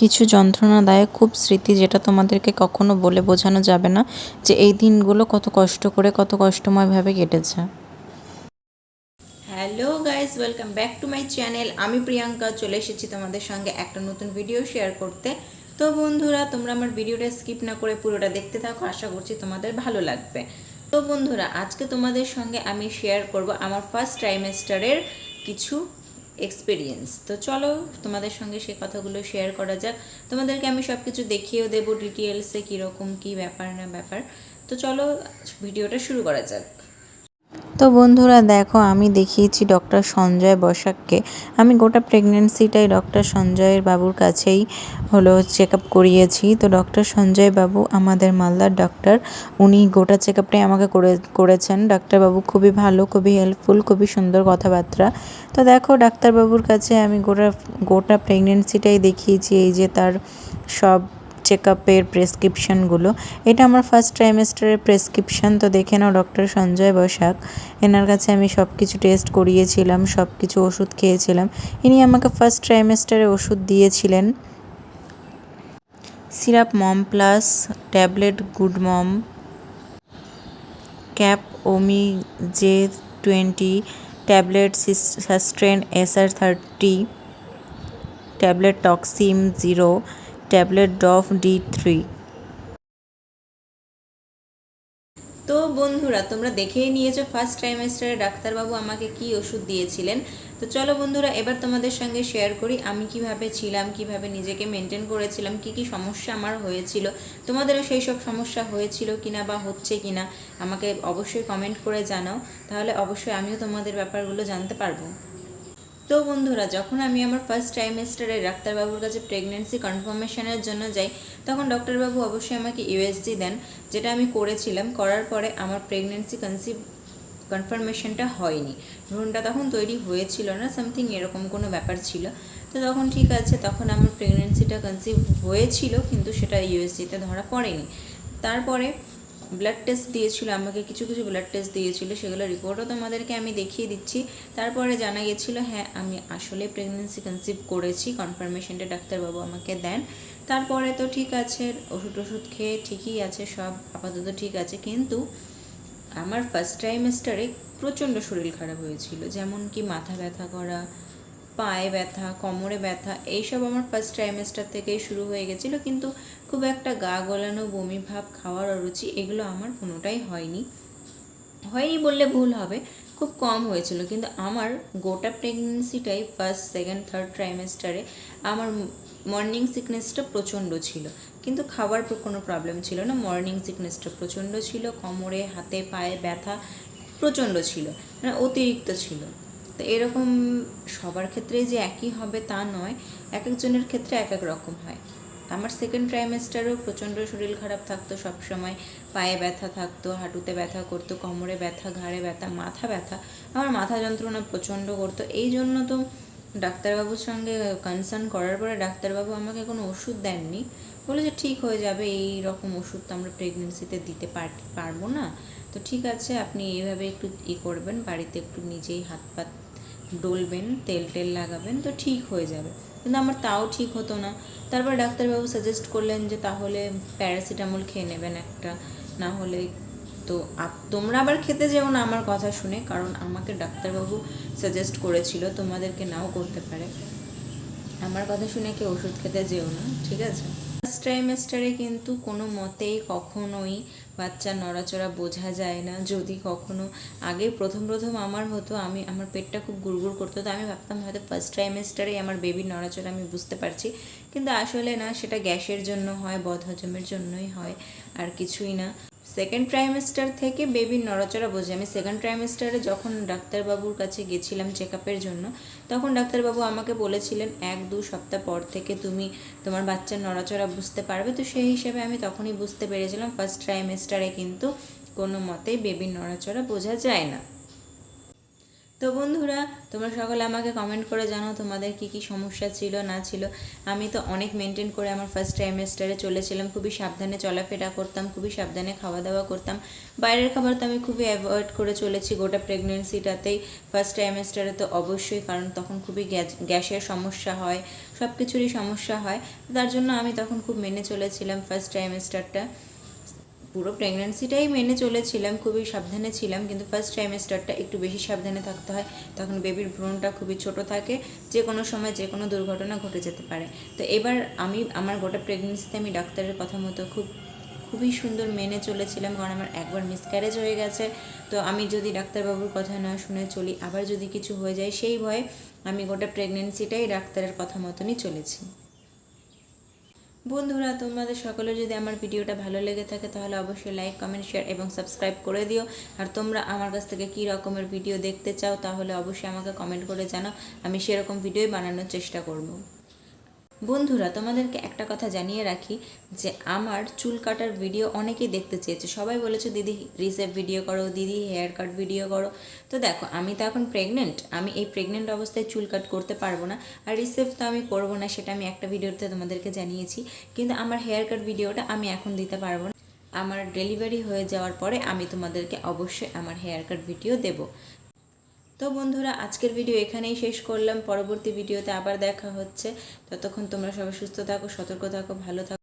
কিছু যন্ত্রণাদায়ক খুব স্মৃতি যেটা তোমাদেরকে কখনো বলে বোঝানো যাবে না যে এই দিনগুলো কত কষ্ট করে, কত কষ্টময়ভাবে কেটেছে। Hello guys welcome back to my channel আমি প্রিয়াঙ্কা, চলে এসেছি তোমাদের সঙ্গে একটা নতুন ভিডিও শেয়ার করতে। তো বন্ধুরা, তোমরা আমার ভিডিওটা স্কিপ না করে পুরোটা দেখতে থাকো, আশা করছি তোমাদের ভালো লাগবে। তো বন্ধুরা, আজকে তোমাদের সঙ্গে আমি শেয়ার করব আমার ফার্স্ট ট্রাইমেস্টারের কিছু এক্সপিরিয়েন্স তো চলো, তোমাদের সঙ্গে সে কথাগুলো শেয়ার করা যাক। তোমাদেরকে আমি সব কিছু দেখিয়েও দেবো ডিটেলসে কীরকম, কী ব্যাপার না ব্যাপার। তো চলো ভিডিওটা শুরু করা যাক। তো বন্ধুরা দেখো, আমি দেখিয়েছি ডক্টর সঞ্জয় বসাককে। আমি গোটা প্রেগনেন্সিটাই ডক্টর সঞ্জয়ের বাবুর কাছেই হলো চেক আপ করিয়েছি। তো ডক্টর সঞ্জয় বাবু আমাদের মালদার ডক্টর উনি গোটা চেক আপটাই আমাকে করে, করেছেন। ডাক্তারবাবু খুবই ভালো, খুবই হেল্পফুল খুবই সুন্দর কথাবার্তা। তো দেখো ডাক্তারবাবুর কাছে আমি গোটা গোটা প্রেগনেন্সিটাই দেখিয়েছি। এই যে তার সব চেক আপের প্রেসক্রিপশানগুলো এটা আমার ফার্স্ট ট্রাইমেস্টারের প্রেসক্রিপশান তো দেখে নাও ডক্টর সঞ্জয় বসাক। এনার কাছে আমি সব কিছু টেস্ট করিয়েছিলাম সব কিছু ওষুধ খেয়েছিলাম। ইনি আমাকে ফার্স্ট ট্রাইমেস্টারে ওষুধ দিয়েছিলেন। Syrup Mom plus, tablet Good Mom, cap Omee J twenty, tablet Susten SR thirty, tablet Toxim zero tablet Duph D three. তো বন্ধুরা, তোমরা দেখেই নিয়েছো ফার্স্ট ট্রাইমেস্টারে ডাক্তারবাবু আমাকে কি ওষুধ দিয়েছিলেন। তো চলো বন্ধুরা, এবার তোমাদের সঙ্গে শেয়ার করি, আমি কীভাবে ছিলাম, কীভাবে নিজেকে মেনটেন করেছিলাম, কি কি সমস্যা আমার হয়েছিল, তোমাদেরও সেই সব সমস্যা হয়েছিল কিনা বা হচ্ছে কিনা, আমাকে অবশ্যই কমেন্ট করে জানাও, তাহলে অবশ্যই আমিও তোমাদের ব্যাপারগুলো জানতে পারব। তো বন্ধুরা, যখন আমি আমার ফার্স্ট ট্রাইমেস্টারে ডাক্তারবাবুর কাছে প্রেগনেন্সি কনফার্মেশনের জন্য যাই, তখন ডক্টরবাবু অবশ্যই আমাকে ইউএসজি দেন, যেটা আমি করেছিলাম। করার পরে আমার প্রেগনেন্সি কনসিভ কনফার্মেশনটা হয়নি। ভ্রূণটা তখন তৈরি হয়েছিল না সামথিং এরকম কোনো ব্যাপার ছিল। তো তখন ঠিক আছে, তখন আমার প্রেগনেন্সিটা কনসিভ হয়েছিল, কিন্তু সেটা ইউএসজিতে ধরা পড়েনি। তারপরে ব্লাড টেস্ট দিয়েছিল, আমাকে কিছু কিছু ব্লাড টেস্ট দিয়েছিল, সেগুলো রিপোর্টও তোমাদেরকে আমি দেখিয়ে দিচ্ছি। তারপরে জানা গেছিল হ্যাঁ আমি আসলে প্রেগনেন্সি কনসিভ করেছি কনফার্মেশনটা ডাক্তারবাবু আমাকে দেন। তারপরে তো ঠিক আছে, ওষুধ ওষুধ খেয়ে ঠিকই আছে, সব আপাতত ঠিক আছে, কিন্তু আমার ফার্স্ট ট্রাইমেস্টারে প্রচণ্ড শরীর খারাপ হয়েছিল যেমন কি মাথা ব্যথা করা পায়ে ব্যথা, কোমরে ব্যথা, এইসব আমার ফার্স্ট ট্রাইমেস্টার থেকেই শুরু হয়ে গেছিল। কিন্তু খুব একটা গা গলানো, বমি ভাব, খাওয়ার অরুচি এগুলো আমার কোনোটাই হয়নি। হয়নি বললে ভুল হবে, খুব কম হয়েছিল। কিন্তু আমার গোটা প্রেগনেন্সিটাই ফার্স্ট সেকেন্ড থার্ড ট্রাইমেস্টারে আমার মর্নিং সিকনেসটা প্রচণ্ড ছিল। কিন্তু খাবার কোনো প্রবলেম ছিল না মর্নিং সিকনেসটা প্রচণ্ড ছিল, কোমরে, হাতে, পায়ে ব্যথা প্রচণ্ড ছিল মানে অতিরিক্ত ছিল। তো এরকম সবার ক্ষেত্রেই যে একই হবে তা নয় এক একজনের ক্ষেত্রে এক এক রকম হয়। আমার সেকেন্ড ট্রাইমেস্টারেও প্রচণ্ড শরীর খারাপ থাকতো সবসময়, পায়ে ব্যথা থাকতো, হাঁটুতে ব্যথা করতো, কোমরে ব্যথা, ঘাড়ে ব্যথা, মাথা ব্যথা, আমার মাথা যন্ত্রণা প্রচণ্ড করতো। এই জন্য তো ডাক্তারবাবুর সঙ্গে কনসার্ন করার পরে ডাক্তারবাবু আমাকে কোনো ওষুধ দেননি। বলে যে ঠিক হয়ে যাবে, এই রকম ওষুধ তো আমরা প্রেগনেন্সিতে দিতে পারব না। তো ঠিক আছে, আপনি এইভাবে একটু ই করবেন, বাড়িতে একটু নিজেই হাত পাত ডলবেন, তেল টেল লাগাবেন, তো ঠিক হয়ে যাবে। কিন্তু আমার তাও ঠিক হতো না। তারপর ডাক্তারবাবু সাজেস্ট করলেন যে তাহলে প্যারাসিটামল খেয়ে নেবেন একটা। না হলে তো তোমরা আবার খেতে যেও না আমার কথা শুনে, কারণ আমাকে ডাক্তারবাবু সাজেস্ট করেছিল, তোমাদেরকে নাও করতে পারে। আমার কথা শুনে কি ওষুধ খেতে যেও না, ঠিক আছে? ফার্স্ট ট্রাইমেস্টারে কিন্তু কোনো মতেই কখনোই বাচ্চা নড়াচড়া বোঝা যায় না। যদি কখনো আগে প্রথম প্রথম আমার হতো, আমি, আমার পেটটা খুব গুড়গুড় করতো তো আমি ভাবতাম হয়তো ফার্স্ট ট্রাইমেস্টারেই আমার বেবির নড়াচড়া আমি বুঝতে পারছি। কিন্তু আসলে না, সেটা গ্যাসের জন্য হয়, বদহজমের জন্যই হয়, আর কিছুই না। সেকেন্ড ট্রাইমেস্টার থেকে বেবির নড়াচড়া বোঝে। আমি সেকেন্ড ট্রাইমেস্টারে যখন ডাক্তারবাবুর কাছে গেছিলাম চেক আপের জন্য, তখন ডাক্তারবাবু আমাকে বলেছিলেন, এক, দু সপ্তাহ পর থেকে তুমি তোমার বাচ্চার নড়াচড়া বুঝতে পারবে। তো সেই হিসেবে আমি তখনই বুঝতে পেরেছিলাম ফার্স্ট ট্রাইমেস্টারে কিন্তু কোনো মতেই বেবির নড়াচড়া বোঝা যায় না। তো বন্ধুরা, তোমরা সকলে আমাকে কমেন্ট করে জানাও তোমাদের কি কি সমস্যা ছিল, না ছিল। আমি তো অনেক মেনটেন করে আমার ফার্স্ট ট্রাইমেস্টারে চলেছিলাম, খুবই সাবধানে চলাফেরা করতাম, খুবই সাবধানে খাওয়া দাওয়া করতাম। বাইরের খাবার তো আমি খুবই অ্যাভয়েড করে চলেছি গোটা প্রেগনেন্সিটাতেই ফার্স্ট ট্রাইমেস্টারে তো অবশ্যই, কারণ তখন খুবই গ্যাস, গ্যাসের সমস্যা হয় সব কিছুরই সমস্যা হয়। তার জন্য আমি তখন খুব মেনে চলেছিলাম ফার্স্ট ট্রাইমেস্টারটা পুরো প্রেগনেন্সিটাই মেনে চলেছিলাম, খুবই সাবধানে ছিলাম, কিন্তু ফার্স্ট ট্রাইমেস্টারটা একটু বেশি সাবধানে থাকতে হয়, তখন বেবির ভ্রূণটা খুবই ছোট থাকে যে কোনো সময় যে কোনো দুর্ঘটনা ঘটে যেতে পারে। তো এবার আমি, আমার গোটা প্রেগনেন্সিতে আমি ডাক্তারের কথা মতো খুব, খুবই সুন্দর মেনে চলেছিলাম, কারণ আমার একবার মিসক্যারেজ হয়ে গেছে। তো আমি যদি ডাক্তারবাবুর কথা না শুনে চলি, আবার যদি কিছু হয়ে যায়, সেই ভয়ে আমি গোটা প্রেগনেন্সিটাই ডাক্তারের কথা মতনই চলেছি। বন্ধুরা, তোমাদের সকলে যদি আমার ভিডিওটা ভালো লেগে থাকে, তাহলে অবশ্যই লাইক কমেন্ট শেয়ার এবং সাবস্ক্রাইব করে দিও। আর তোমরা আমার কাছ থেকে কী রকমের ভিডিও দেখতে চাও, তাহলে অবশ্যই আমাকে কমেন্ট করে জানাও। আমি সেরকম ভিডিওই বানানোর চেষ্টা করব। বন্ধুরা, তোমাদেরকে একটা কথা জানিয়ে রাখি যে আমার চুল কাটার ভিডিও অনেকেই দেখতে চেয়েছে। সবাই বলেছে, দিদি রিসেপ ভিডিও করো, দিদি হেয়ার কাট ভিডিও করো। তো দেখো, আমি তো এখন প্রেগনেন্ট আমি এই প্রেগনেন্ট অবস্থায় চুল কাট করতে পারব না। আর রিসেপ তো আমি করব না, সেটা আমি একটা ভিডিওতে তোমাদেরকে জানিয়েছি। কিন্তু আমার হেয়ার কাট ভিডিওটা আমি এখন দিতে পারব না। আমার ডেলিভারি হয়ে যাওয়ার পরে আমি তোমাদেরকে অবশ্যই আমার হেয়ার কাট ভিডিও দেবো। তো বন্ধুরা, আজকের ভিডিও এখানেই শেষ করলাম। পরবর্তী ভিডিওতে আবার দেখা হচ্ছে। ততক্ষণ তোমরা সবাই সুস্থ থাকো, সতর্ক থাকো, ভালো থাকো।